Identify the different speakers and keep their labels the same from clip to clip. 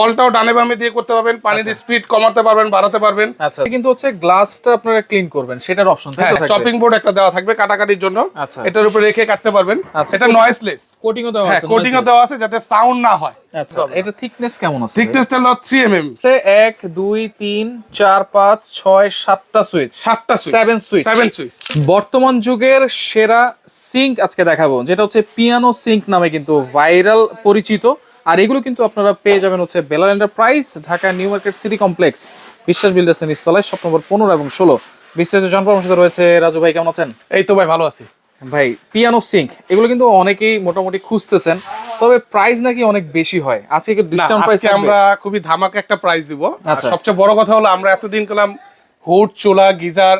Speaker 1: কলটাও ডানে বামে দিয়ে করতে পারবেন পানির স্পিড কমাতে পারবেন বাড়াতে পারবেন।
Speaker 2: আচ্ছা। কিন্তু হচ্ছে গ্লাসটা আপনারা ক্লিন করবেন সেটার অপশন
Speaker 1: হ্যাঁ চপিং বোর্ড একটা দেওয়া থাকবে কাটাকাটির জন্য।
Speaker 2: আচ্ছা।
Speaker 1: এটার উপরে রেখে কাটতে পারবেন।
Speaker 2: আচ্ছা।
Speaker 1: এটা নয়েসলেস
Speaker 2: কোটিংও দেওয়া
Speaker 1: হ্যাঁ
Speaker 2: আছে
Speaker 1: কোটিং ও দেওয়া আছে যাতে সাউন্ড না হয়।
Speaker 2: আচ্ছা এটা থিকনেস কেমন আছে?
Speaker 1: থিকনেসটা হলো 3 এমএম
Speaker 2: হচ্ছে এক দুই তিন চার পাঁচ ছয় সাতটা সুইচ
Speaker 1: সাতটা switch
Speaker 2: Seven switch।
Speaker 1: Seven switch
Speaker 2: বর্তমান যুগের সেরা সিঙ্ক আজকে দেখাবো যেটা হচ্ছে পিয়ানো সিঙ্ক নামে কিন্তু ভাইরাল পরিচিত। আর এগুলো কিন্তু আপনারা পেয়ে যাবেন হচ্ছে বেলার enterprise Dhaka new market city complex Biswas builders নিচতলায় শপ নম্বর পনেরো এবং ষোলো। বিস্তারিত জনপরামর্শ সাথে রয়েছে রাজু ভাই কেমন আছেন?
Speaker 1: এই তো ভাই ভালো আছি।
Speaker 2: ভাই পিয়ানো সিঙ্ক এগুলো কিন্তু অনেকেই মোটামুটি খুঁজতেছেন তবে প্রাইস নাকি অনেক বেশি হয়। আজকে
Speaker 1: না
Speaker 2: ডিসকাউন্ট প্রাইস
Speaker 1: আমরা খুবই ধামাকা একটা প্রাইস দিব।
Speaker 2: আচ্ছা।
Speaker 1: সবচেয়ে বড় কথা হলো আমরা এতদিন করলাম হুড চোলা geyser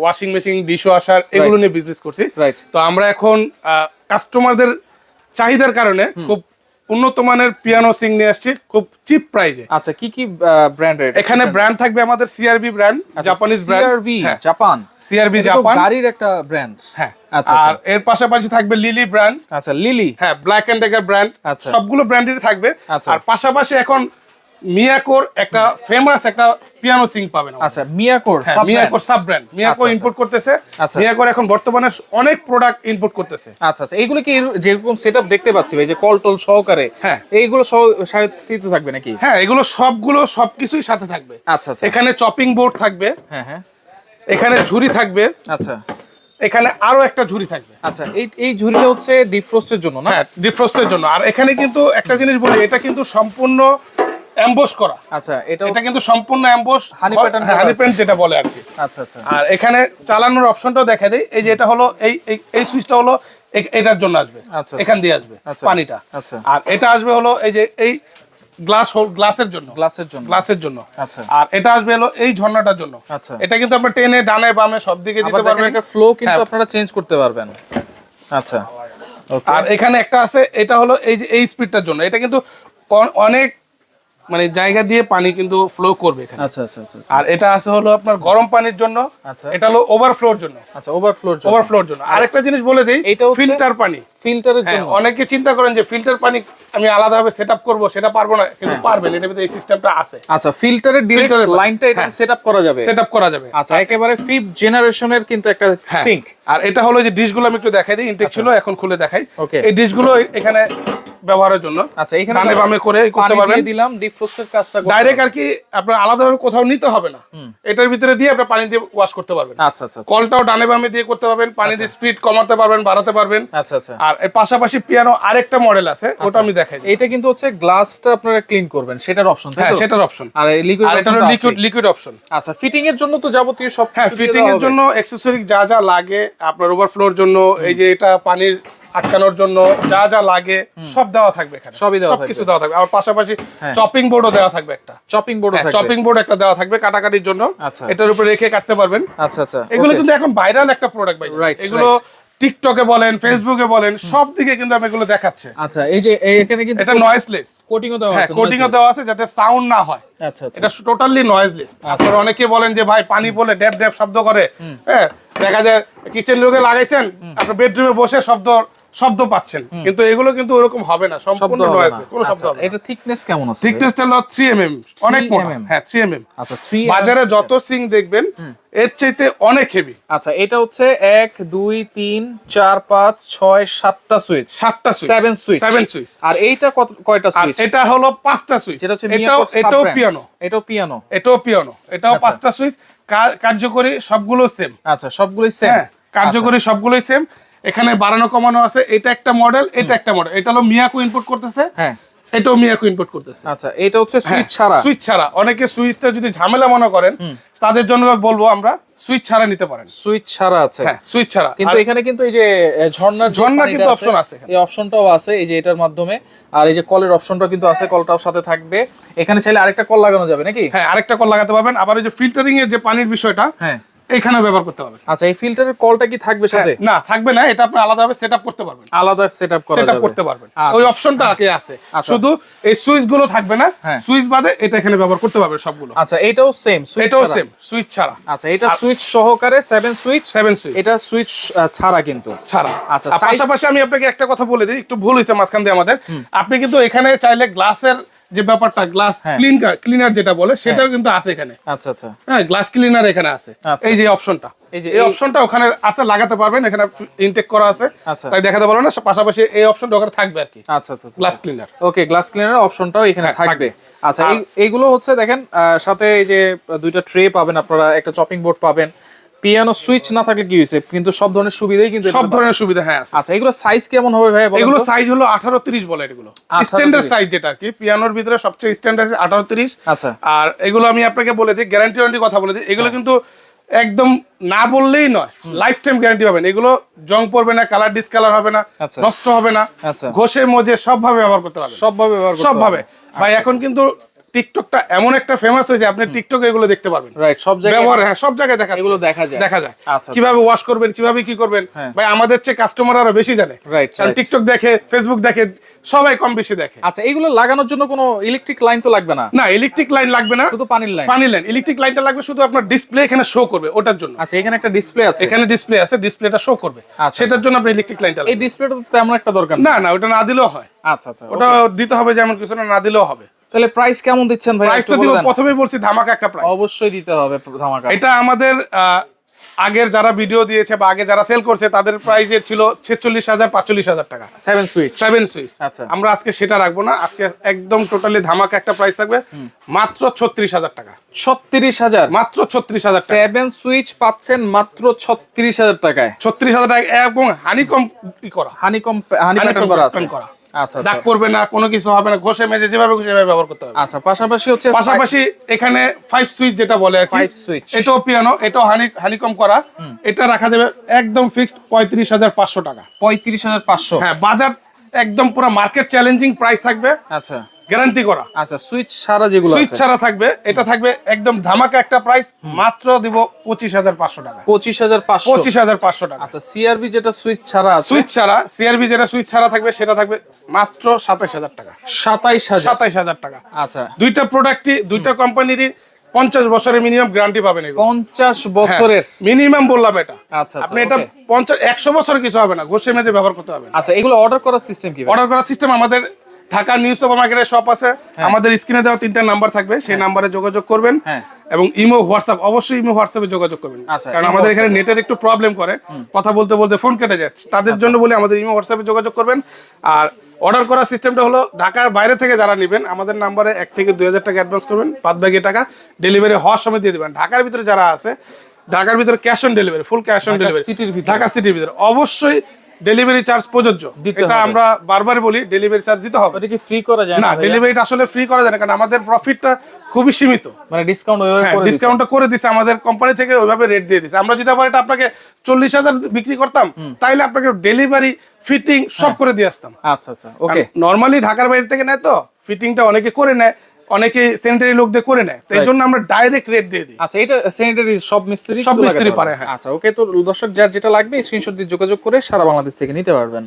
Speaker 1: washing machine dish washer এগুলো নিয়ে বিজনেস করছি। তো আমরা এখন কাস্টমারদের চাহিদার কারণে খুব উন্নত মানের পিয়ানো সিং নিয়ে আসছি খুব চিপ প্রাইজে
Speaker 2: আচ্ছা কি কি ব্র্যান্ড
Speaker 1: এখানে ব্র্যান্ড থাকবে আমাদের CRB brand Japanese brand CRB
Speaker 2: Japan
Speaker 1: CRB Japan
Speaker 2: গাড়ির একটা ব্র্যান্ড
Speaker 1: হ্যাঁ।
Speaker 2: আচ্ছা
Speaker 1: আর
Speaker 2: আচ্ছা
Speaker 1: এর পাশাপাশি থাকবে লিলি ব্র্যান্ড
Speaker 2: আচ্ছা লিলি
Speaker 1: হ্যাঁ ব্ল্যাক এন্ড ডেকার ব্র্যান্ড। সবগুলো ব্র্যান্ডেরই থাকবে।
Speaker 2: আচ্ছা।
Speaker 1: আর পাশাপাশি এখন মিয়াকোর একটা ফেমাস একটা পিয়ানো সিং পাবেন
Speaker 2: আচ্ছা মিয়াকোর
Speaker 1: হ্যাঁ, মিয়াকোর। সাব ব্র্যান্ড মিয়াকো
Speaker 2: আচ্ছা,
Speaker 1: ইম্পোর্ট করতেছে।
Speaker 2: আচ্ছা।
Speaker 1: মিয়াকোর এখন বর্তমানে অনেক প্রোডাক্ট ইম্পোর্ট করতেছে।
Speaker 2: আচ্ছা আচ্ছা। এইগুলো কি যেরকম সেটআপ দেখতে পাচ্ছি ভাই যে কল টল সহকারে
Speaker 1: হ্যাঁ।
Speaker 2: এইগুলো সাহিত্য থাকবে নাকি?
Speaker 1: হ্যাঁ এগুলো সবগুলো সবকিছুই সাথে থাকবে।
Speaker 2: আচ্ছা আচ্ছা।
Speaker 1: এখানে চপিং বোর্ড থাকবে।
Speaker 2: হ্যাঁ হ্যাঁ।
Speaker 1: এখানে ঝুড়ি থাকবে।
Speaker 2: আচ্ছা।
Speaker 1: এখানে আরও একটা ঝুড়ি থাকবে।
Speaker 2: আচ্ছা এই এই ঝুড়িটা হচ্ছে ডিফ্রোস্টের জন্য না?
Speaker 1: হ্যাঁ ডিফ্রস্টের জন্য। আর এখানে কিন্তু একটা জিনিস বলি এটা কিন্তু সম্পূর্ণ অ্যাম্বোস করা।
Speaker 2: আচ্ছা এটা
Speaker 1: এটা কিন্তু সম্পূর্ণ
Speaker 2: Honey pattern করা
Speaker 1: হানি প্যান্ট যেটা বলে আর কি।
Speaker 2: আচ্ছা আচ্ছা।
Speaker 1: আর এখানে চালানোর অপশনটাও দেখা দেই। এই যে এটা হলো এই এই- সুইচটা হলো এটার জন্য আসবে।
Speaker 2: আচ্ছা।
Speaker 1: এখান দিয়ে আসবে
Speaker 2: আচ্ছা।
Speaker 1: পানিটা।
Speaker 2: আচ্ছা।
Speaker 1: আর এটা আসবে হলো এই যে এই গ্লাস হোল গ্লাসের জন্য।
Speaker 2: গ্লাসের জন্য।
Speaker 1: গ্লাসের জন্য।
Speaker 2: আচ্ছা।
Speaker 1: আর এটা আসবে হলো এই ঝর্ণাটার জন্য।
Speaker 2: আচ্ছা।
Speaker 1: এটা কিন্তু আপনার টেনে ডানে বামে সব দিকে দিতে পারবেন।
Speaker 2: এটা ফ্লো কিন্তু
Speaker 1: হ্যাঁ।
Speaker 2: আপনারা চেঞ্জ করতে পারবেন। আচ্ছা।
Speaker 1: আর এখানে একটা আছে এটা হলো এই যে এই স্পিডটার জন্য। এটা কিন্তু অনেক মানে জায়গা দিয়ে পানি কিন্তু ফ্লো করবে এখানে।
Speaker 2: আচ্ছা আচ্ছা আচ্ছা আচ্ছা।
Speaker 1: আর এটা আছে হলো আপনার গরম পানির জন্য।
Speaker 2: আচ্ছা।
Speaker 1: এটা হলো ওভারফ্লোর জন্য।
Speaker 2: আচ্ছা ওভারফ্লোর জন্য।
Speaker 1: ওভারফ্লোর জন্য। আরেকটা জিনিস বলে দিই
Speaker 2: এটা
Speaker 1: ফিল্টার পানি।
Speaker 2: ফিল্টারের
Speaker 1: হ্যাঁ,
Speaker 2: জন্য।
Speaker 1: অনেকে চিন্তা করেন যে ফিল্টার পানি আমি আলাদাভাবে সেট আপ করব সেটা পারব না কিন্তু
Speaker 2: হ্যাঁ।
Speaker 1: পারবেন এটার ভিতরে এই সিস্টেমটা আছে।
Speaker 2: আচ্ছা ফিল্টারের ডিরেক্ট লাইনটা এটা
Speaker 1: হ্যাঁ।
Speaker 2: সেটআপ করা যাবে।
Speaker 1: সেট আপ করা যাবে।
Speaker 2: আচ্ছা একেবারে ফিফথ জেনারেশনের কিন্তু একটা
Speaker 1: হ্যাঁ।
Speaker 2: সিঙ্ক
Speaker 1: আর এটা হলো যে ডিশগুলো আমি একটু দেখাই দিই ইনটেক ছিল এখন খুলে দেখাই।
Speaker 2: আচ্ছা।
Speaker 1: এই ডিশগুলো এখানে ব্যবহারের জন্য।
Speaker 2: আচ্ছা এখানে
Speaker 1: ডানে বামে করে করতে
Speaker 2: পানি
Speaker 1: পারবেন।
Speaker 2: দিয়ে দিলাম ডিফ্রস্টের কাজটা
Speaker 1: ডাইরেক্ট আর কি আপনার আলাদাভাবে কোথাও নিতে হবে না। এটার ভিতরে দিয়ে আপনি পানি দিয়ে ওয়াশ করতে পারবেন।
Speaker 2: আচ্ছা আচ্ছা আচ্ছা।
Speaker 1: কলটাও ডানে বামে দিয়ে করতে পারবেন পানির স্পিড কমাতে পারবেন বাড়াতে পারবেন।
Speaker 2: আচ্ছা আচ্ছা।
Speaker 1: আর এর পাশাপাশি পিয়ানো আরেকটা মডেল আছে ওটা আমি দেখাই দিই।
Speaker 2: এটা কিন্তু হচ্ছে গ্লাসটা আপনারা ক্লিন করবেন সেটার অপশন
Speaker 1: হ্যাঁ সেটার অপশন
Speaker 2: আর লিকুইড
Speaker 1: আর এটা লিকুইড লিকুইড অপশন
Speaker 2: আচ্ছা ফিটিং এর জন্য তো যাবতীয় সব
Speaker 1: হ্যাঁ
Speaker 2: দিয়ে
Speaker 1: ফিটিং এর জন্য অ্যাকসেসরি যা যা লাগে আপনার ওভারফ্লোর জন্য এই যে এটা পানির আটকানোর জন্য যা যা লাগে সব দেওয়া থাকবে এখানে।
Speaker 2: সবই দেওয়া
Speaker 1: সবকিছু দেওয়া থাকবে। আর পাশাপাশি
Speaker 2: হ্যাঁ।
Speaker 1: চপিং বোর্ডও দেওয়া থাকবে একটা।
Speaker 2: চপিং বোর্ড
Speaker 1: চপিং বোর্ড একটা দেওয়া থাকবে কাটাকাটির জন্য।
Speaker 2: আচ্ছা।
Speaker 1: এটার উপরে রেখে কাটতে পারবেন।
Speaker 2: আচ্ছা আচ্ছা।
Speaker 1: এগুলো কিন্তু এখন ভাইরাল একটা প্রোডাক্ট ভাই এগুলো টিকটকে বলেন ফেসবুকে বলেন সব দিকে কিন্তু আমি এগুলো দেখাচ্ছে।
Speaker 2: আচ্ছা এই যে এখানে কিন্তু
Speaker 1: এটা নয়েসলেস
Speaker 2: কোটিংও দেওয়া
Speaker 1: হ্যাঁ
Speaker 2: আছে
Speaker 1: কোটিংও। দেওয়া আছে যাতে সাউন্ড না হয়।
Speaker 2: আচ্ছা আচ্ছা।
Speaker 1: এটা টোটালি নয়েজলেস আপনারা অনেকে বলেন যে ভাই পানি পড়লে ড্যাব ড্যাব শব্দ করে। হ্যাঁ দেখা যায় কিচেন লোকে লাগাইছেন আপনার বেডরুমে বসে শব্দ শব্দ পাচ্ছেন। কিন্তু এগুলো কিন্তু ওরকম হবে না সম্পূর্ণ নয়েজ কোনো শব্দ
Speaker 2: আচ্ছা,
Speaker 1: হবে
Speaker 2: এটা থিকনেস কেমন আছে?
Speaker 1: থিকনেসটা হলো 3 এমএম অনেক মোটা।
Speaker 2: mm
Speaker 1: হ্যাঁ 3 এমএম
Speaker 2: আচ্ছা 3
Speaker 1: বাজারে যত সিং দেখবেন এর চাইতে অনেক হেভি
Speaker 2: আচ্ছা এটা হচ্ছে এক দুই তিন চার পাঁচ ছয় সাতটা সুইচ
Speaker 1: সাতটা switch
Speaker 2: seven switch
Speaker 1: seven switch
Speaker 2: আর এইটা কত কয়টা সুইচ আর
Speaker 1: এটা হলো পাঁচটা সুইচ
Speaker 2: এটা হচ্ছে
Speaker 1: এটাও এটাও পিয়ানো
Speaker 2: এটাও পিয়ানো
Speaker 1: এটাও পিয়ানো এটাও
Speaker 2: আচ্ছা।
Speaker 1: পাঁচটা সুইচ কার্যকরী সবগুলো সেম
Speaker 2: আচ্ছা সবগুলোই সেম
Speaker 1: হ্যাঁ কার্যকরী সবগুলোই সেম এখানে বাড়ানো কমানো আছে এটা একটা মডেল এটা একটা মডেল এটা হলো মিয়াকো ইনপুট করতেছে
Speaker 2: হ্যাঁ।
Speaker 1: এটাও মিয়াকো ইনপুট করতেছে।
Speaker 2: আচ্ছা এটা হচ্ছে সুইচ ছাড়া।
Speaker 1: সুইচ ছাড়া। অনেকে সুইচটা যদি ঝামেলা মনে করেন তাদের জন্য বলব আমরা সুইচ ছাড়া নিতে পারেন।
Speaker 2: সুইচ ছাড়া আছে।
Speaker 1: হ্যাঁ সুইচ ছাড়া।
Speaker 2: কিন্তু এখানে কিন্তু এই যে এ, ঝর্ণার
Speaker 1: ঝর্ণার কিন্তু option আছে
Speaker 2: এই অপশনটাও আছে এই যে এটার মাধ্যমে। আর এই যে কলের অপশনটাও কিন্তু আছে কলটাও সাথে থাকবে। এখানে চাইলে আরেকটা কল লাগানো যাবে নাকি?
Speaker 1: হ্যাঁ আরেকটা কল লাগাতে পারবেন। আবার এই যে ফিল্টারিং এর যে পানির বিষয়টা
Speaker 2: হ্যাঁ।
Speaker 1: এখানে ব্যবহার করতে পারবেন।
Speaker 2: আচ্ছা এই ফিল্টারের কলটা কি থাকবে সাথে?
Speaker 1: না থাকবে না এটা আপনি আলাদাভাবে সেটআপ করতে পারবেন।
Speaker 2: আলাদা সেটআপ করা
Speaker 1: সেটআপ করতে পারবেন।
Speaker 2: আচ্ছা।
Speaker 1: ওই অপশনটা আগে আছে।
Speaker 2: আচ্ছা।
Speaker 1: শুধু এই সুইচগুলো থাকবে না
Speaker 2: হ্যাঁ।
Speaker 1: সুইচ বাদে এটা এখানে ব্যবহার করতে পারবেন সবগুলো।
Speaker 2: আচ্ছা এটাও সেম সুইচ
Speaker 1: এটাও সেম সুইচ ছাড়া।
Speaker 2: আচ্ছা এটা সুইচ সহকারে সেভেন সুইচ
Speaker 1: সেভেন সুইচ
Speaker 2: এটা সুইচ ছাড়া কিন্তু।
Speaker 1: ছাড়া।
Speaker 2: আচ্ছা,
Speaker 1: পাশাপাশি আমি আপনাকে একটা কথা বলে দিই একটু ভুল হয়েছে মাঝখান দিয়ে আমাদের। আপনি কিন্তু এখানে চাইলে গ্লাসের যে ব্যাপারটা গ্লাস
Speaker 2: হ্যাঁ।
Speaker 1: ক্লিন ক্লিনার যেটা বলে সেটাও কিন্তু আছে এখানে।
Speaker 2: আচ্ছা আচ্ছা।
Speaker 1: হ্যাঁ গ্লাস ক্লিনার এখানে আছে।
Speaker 2: আচ্ছা।
Speaker 1: এই যে অপশনটা
Speaker 2: এই যে
Speaker 1: এই অপশনটা ওখানে আছে লাগাতে পারবেন। এখানে ইনটেক করা আছে।
Speaker 2: আচ্ছা।
Speaker 1: তাই দেখাতে পারব না পাশাপাশি এই অপশনটা ওখানে থাকবে আর কি।
Speaker 2: আচ্ছা আচ্ছা
Speaker 1: glass cleaner
Speaker 2: okay glass cleaner অপশনটাও এখানে
Speaker 1: হ্যাঁ,
Speaker 2: থাকবে। আচ্ছা এইগুলো হচ্ছে দেখেন সাথে এই যে দুইটা ট্রে পাবেন আপনারা একটা চপিং বোর্ড পাবেন। পিয়ানো সুইচ না থাকলে কি হয়েছে? কিন্তু সব ধরনের সুবিধাই কিন্তু
Speaker 1: সব ধরনের সুবিধা হ্যাঁ আছে।
Speaker 2: আচ্ছা এগুলো সাইজ কেমন হবে ভাই
Speaker 1: এগুলো সাইজ হলো আঠারো তিরিশ বলে এগুলো। স্ট্যান্ডার্ড সাইজ যেটা কি পিয়ানোর ভিতরে সবচেয়ে স্ট্যান্ডার্ড আঠারো তিরিশ।
Speaker 2: আচ্ছা।
Speaker 1: আর এগুলো আমি আপনাকে বলে দিই গ্যারান্টি ওয়ারেন্টি কথা বলে দিই
Speaker 2: হ্যাঁ।
Speaker 1: এগুলো কিন্তু একদম না বললেই নয় লাইফ টাইম গ্যারান্টি পাবেন। এগুলো জং পড়বে না কালার ডিসকালার হবে না
Speaker 2: আচ্ছা।
Speaker 1: নষ্ট হবে না
Speaker 2: আচ্ছা।
Speaker 1: ঘষে মজে সবভাবে ব্যবহার করতে পারবেন।
Speaker 2: সবভাবে ব্যবহার করতে
Speaker 1: সব ভাবে ভাই এখন কিন্তু টিকটকটা এমন একটা ফেমাস হয়েছে আপনি টিকটকে এগুলো দেখতে পারবেন।
Speaker 2: রাইট সব জায়গায়
Speaker 1: ব্যবহার হ্যাঁ সব জায়গায় দেখা
Speaker 2: এগুলো দেখা যায়।
Speaker 1: দেখা যায়।
Speaker 2: আচ্ছা,
Speaker 1: কীভাবে ওয়াশ করবেন কীভাবে কি করবেন
Speaker 2: হ্যাঁ।
Speaker 1: ভাই আমাদের চেয়ে কাস্টমার আরও বেশি জানে।
Speaker 2: Right,
Speaker 1: কারণ টিকটক দেখে ফেসবুক দেখে সবাই কম বেশি দেখে।
Speaker 2: আচ্ছা এগুলো লাগানোর জন্য কোনো ইলেকট্রিক লাইন তো লাগবে না?
Speaker 1: না ইলেকট্রিক লাইন লাগবে না।
Speaker 2: শুধু পানির লাইন
Speaker 1: পানি লাইন ইলেকট্রিক লাইনটা লাগবে শুধু আপনার ডিসপ্লে এখানে শো করবে ওটার জন্য।
Speaker 2: আচ্ছা এখানে একটা ডিসপ্লে আছে?
Speaker 1: এখানে ডিসপ্লে আছে ডিসপ্লেটা শো করবে।
Speaker 2: আচ্ছা,
Speaker 1: সেটার জন্য আপনি ইলেকট্রিক লাইনটা
Speaker 2: এই ডিসপ্লেটা তো তেমন একটা দরকার না?
Speaker 1: না না ওটা না দিলেও হয়।
Speaker 2: আচ্ছা আচ্ছা
Speaker 1: ওটা দিতে হবে যেমন কিছু না না দিলেও হবে।
Speaker 2: তাহলে প্রাইস কেমন দিচ্ছেন ভাই?
Speaker 1: প্রাইস তো দিব প্রথমেই বলছি ধামাকা একটা প্রাইস
Speaker 2: অবশ্যই দিতে হবে ধামাকা।
Speaker 1: এটা আমাদের আগের যারা ভিডিও দিয়েছে বা আগে যারা সেল করছে তাদের প্রাইস ছিল ছেচল্লিশ হাজার পাঁচচল্লিশ হাজার টাকা।
Speaker 2: সেভেন সুইচ
Speaker 1: সেভেন সুইচ
Speaker 2: আচ্ছা।
Speaker 1: আমরা আজকে সেটা রাখব না। আজকে একদম টোটালি ধামাকা একটা প্রাইস থাকবে। মাত্র ছত্রিশ হাজার টাকা।
Speaker 2: ছত্রিশ হাজার?
Speaker 1: মাত্র ছত্রিশ হাজার টাকা।
Speaker 2: সেভেন সুইচ পাচ্ছেন মাত্র ছত্রিশ হাজার টাকায়।
Speaker 1: ছত্রিশ হাজার টাকা এবং হানিকম করা।
Speaker 2: হানিকম হানি করা
Speaker 1: করা।
Speaker 2: আচ্ছা আচ্ছা।
Speaker 1: দাগ পড়বে না কোনো কিছু হবে না ঘষে মেজে যেভাবে ব্যবহার করতে হবে।
Speaker 2: আচ্ছা পাশাপাশি হচ্ছে
Speaker 1: পাশাপাশি এখানে ফাইভ সুইচ যেটা বলে আর কি
Speaker 2: Five
Speaker 1: এটাও পিয়ানো এটাও হানি হানিকম করা। এটা রাখা যাবে একদম ফিক্সড পঁয়ত্রিশ হাজার পাঁচশো টাকা।
Speaker 2: পঁয়ত্রিশ হাজার পাঁচশো।
Speaker 1: হ্যাঁ বাজার একদম পুরো মার্কেট চ্যালেঞ্জিং প্রাইস থাকবে।
Speaker 2: আচ্ছা।
Speaker 1: গ্যারান্টি করা।
Speaker 2: আচ্ছা সুইচ সারা যেগুলো
Speaker 1: সুইচ ছাড়া থাকবে এটা থাকবে একদম ধামাকা একটা প্রাইস মাত্র দিব পঁচিশ হাজার পাঁচশো টাকা।
Speaker 2: পঁচিশ হাজার পাঁচশো।
Speaker 1: পঁচিশ হাজার পাঁচশো টাকা।
Speaker 2: আচ্ছা সিআরবি যেটা সুইচ ছাড়া
Speaker 1: সুইচ ছাড়া সিআরবি যেটা সুইচ ছাড়া থাকবে সেটা থাকবে মাত্র সাতাইশ হাজার টাকা।
Speaker 2: সাতাইশ
Speaker 1: সাতাইশ হাজার টাকা।
Speaker 2: আচ্ছা।
Speaker 1: দুইটা প্রোডাক্টই দুইটা কোম্পানিরই পঞ্চাশ বছরের মিনিমাম গ্যারান্টি পাবেন এগুলো।
Speaker 2: পঞ্চাশ বছরের।
Speaker 1: মিনিমাম বললাম এটা।
Speaker 2: আচ্ছা আচ্ছা
Speaker 1: আপনি এটা। পঞ্চাশ একশো বছর কিছু হবে না ঘষে মেজে ব্যবহার করতে হবে
Speaker 2: আচ্ছা এগুলো অর্ডার করার সিস্টেম কি
Speaker 1: অর্ডার করার সিস্টেম আমাদের ঢাকা নিউ সুপার মার্কেটের শপ আছে আমাদের স্ক্রিনে দেওয়া তিনটা নাম্বার থাকবে সেই নাম্বারে যোগাযোগ করবেন
Speaker 2: হ্যাঁ।
Speaker 1: এবং ইমো হোয়াটসঅ্যাপ অবশ্যই ইমো হোয়াটসঅ্যাপে যোগাযোগ করবেন।
Speaker 2: আচ্ছা,
Speaker 1: কারণ আমাদের এখানে নেটের একটু প্রবলেম করে। কথা বলতে বলতে ফোন কেটে যাচ্ছে। তাদের
Speaker 2: আচ্ছা।
Speaker 1: জন্য বলে আমাদের ইমো হোয়াটসঅ্যাপে যোগাযোগ করবেন। আর অর্ডার করার সিস্টেমটা হলো ঢাকার বাইরে থেকে যারা নেবেন আমাদের নাম্বারে এক থেকে দুই হাজার টাকা অ্যাডভান্স করবেন। বাদ বাকি টাকা ডেলিভারি হওয়ার সময় দিয়ে দেবেন। ঢাকার ভিতরে যারা আছে ঢাকার ভিতরে cash on delivery full cash on delivery Dhaka সিটির ভিতরে। অবশ্যই ডেলিভারি চার্জ প্রযোজ্য। এটা আমরা বারবার বলি ডেলিভারি চার্জ দিতে হবে।
Speaker 2: ওটা কি ফ্রি করা যায়
Speaker 1: না ডেলিভারিটা আসলে ফ্রি করা যায় না কারণ আমাদের প্রফিটটা খুবই সীমিত।
Speaker 2: মানে ডিসকাউন্ট ওইভাবে
Speaker 1: হ্যাঁ
Speaker 2: করে।
Speaker 1: ডিসকাউন্টটা করে দিছে আমাদের কোম্পানি থেকে ওইভাবে রেট দিয়ে দিছে। আমরা যদি আবার এটা আপনাকে চল্লিশ হাজার বিক্রি করতাম তাইলে আপনাকে ডেলিভারি ফিটিং সব করে দিয়ে আসতাম।
Speaker 2: আচ্ছা আচ্ছা ওকে
Speaker 1: নর্মালি ঢাকার বাইরে থেকে নেয় তো ফিটিংটা অনেকে করে নেয়। অনেকে সেন্টারি লোক দিয়ে করে নেয়। তো এই জন্য আমরা ডাইরেক্ট রেট দিয়ে দিই।
Speaker 2: আচ্ছা এটা স্যানিটারি সব মিস্ত্রি
Speaker 1: সব মিস্ত্রি পারে, হ্যাঁ।
Speaker 2: আচ্ছা ওকে তো দর্শক যার যেটা লাগবে স্ক্রিনশট দিয়ে যোগাযোগ করে সারা বাংলাদেশ থেকে নিতে পারবেন।